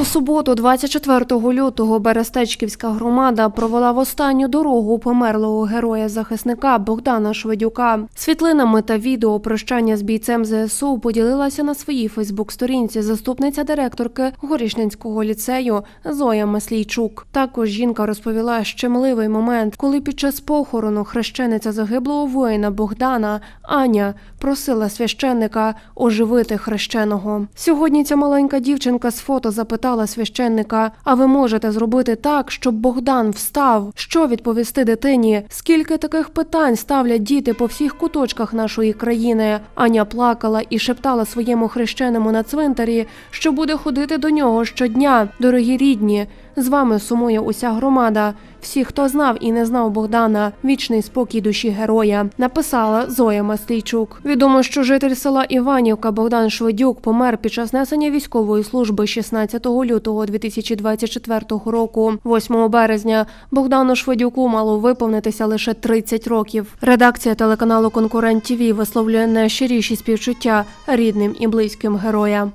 У суботу, 24 лютого, Берестечківська громада провела в останню дорогу померлого героя-захисника Богдана Шведюка. Світлинами та відео прощання з бійцем ЗСУ поділилася на своїй Фейсбук-сторінці заступниця директорки Горішненського ліцею Зоя Маслійчук. Також жінка розповіла щемливий момент, коли під час похорону хрещениця загиблого воїна Богдана Аня просила священника оживити хрещеного. Сьогодні ця маленька дівчинка з фото запитала священника: А ви можете зробити так, щоб Богдан встав? Що відповісти дитині? Скільки таких питань ставлять діти по всіх куточках нашої країни? Аня плакала і шептала своєму хрещеному на цвинтарі, що буде ходити до нього щодня. Дорогі рідні, з вами сумує уся громада. Всі, хто знав і не знав Богдана, вічний спокій душі героя, написала Зоя Маслійчук. Відомо, що житель села Іванівка Богдан Шведюк помер під час несення військової служби 16 лютого 2024 року. 8 березня Богдану Шведюку мало виповнитися лише 30 років. Редакція телеканалу Конкурент ТІВІ висловлює найщиріші співчуття рідним і близьким героя.